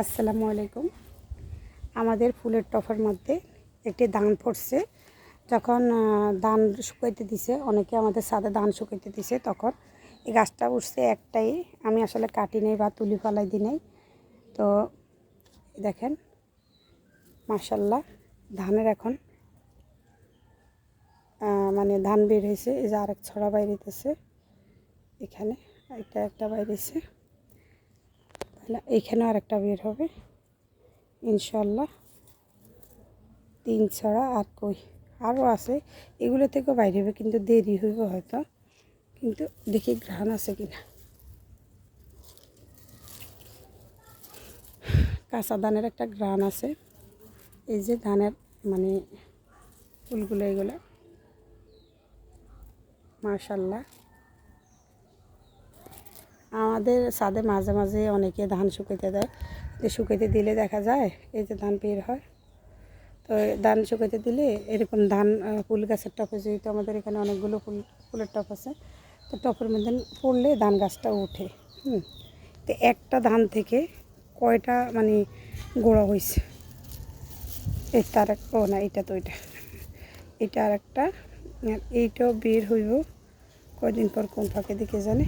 আসসালামু আলাইকুম। আমাদের ফুলের টফের মধ্যে একটি দান পড়ছে। যখন দান শুকাইতে দিছে, অনেকে আমাদের সাথে দান শুকাইতে দিছে, তখন এই গাছটা উঠছে একটাই। আমি আসলে কাটি নেই বা তুলি ফালাই দিই নাই। তো দেখেন মার্শাল্লাহ ধানের এখন মানে ধান বের হয়েছে। এই যে আরেক ছড়া বাইরেতেছে এখানে এটা একটা বাইরেছে এইখানেও আরেকটা বের হবে। ইনশাল্লাহ তিন ছড়া আর কই? আরও আছে। এগুলো থেকেও বাইরে হবে, কিন্তু দেরি হইব হয়তো। কিন্তু দেখি ঘ্রাণ আছে কিনা। কাঁচা ধানের একটা ঘ্রাণ আছে। এই যে ধানের মানে ফুলগুলো এগুলো। মার্শাল্লাহ আমাদের ছাদে মাঝে মাঝে অনেকে ধান শুকাইতে দেয়। যে শুকাইতে দিলে দেখা যায়, এই যে ধান বের হয়, তো ধান শুকাইতে দিলে এরকম ধান ফুল গাছের টপে যেহেতু আমাদের এখানে অনেকগুলো ফুল, ফুলের টপ আছে, তো টপের মধ্যে পড়লে ধান গাছটা ওঠে, হুম। তো একটা ধান থেকে কয়টা মানে গোড়া হয়েছে আর এক- ও না এটা তো এটা এটা আর একটা, এইটাও বের হইব কয়দিন পর কোন ফাঁকে দিকে জানে?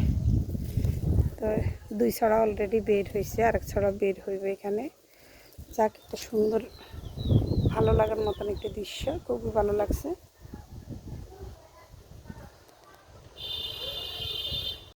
তো দুই ছড়া অলরেডি বের হয়েছে আর এক ছড়া বের হইবে এখানে। যাক, একটা সুন্দর, ভালো লাগার মতন একটা দৃশ্য, খুবই ভালো লাগছে।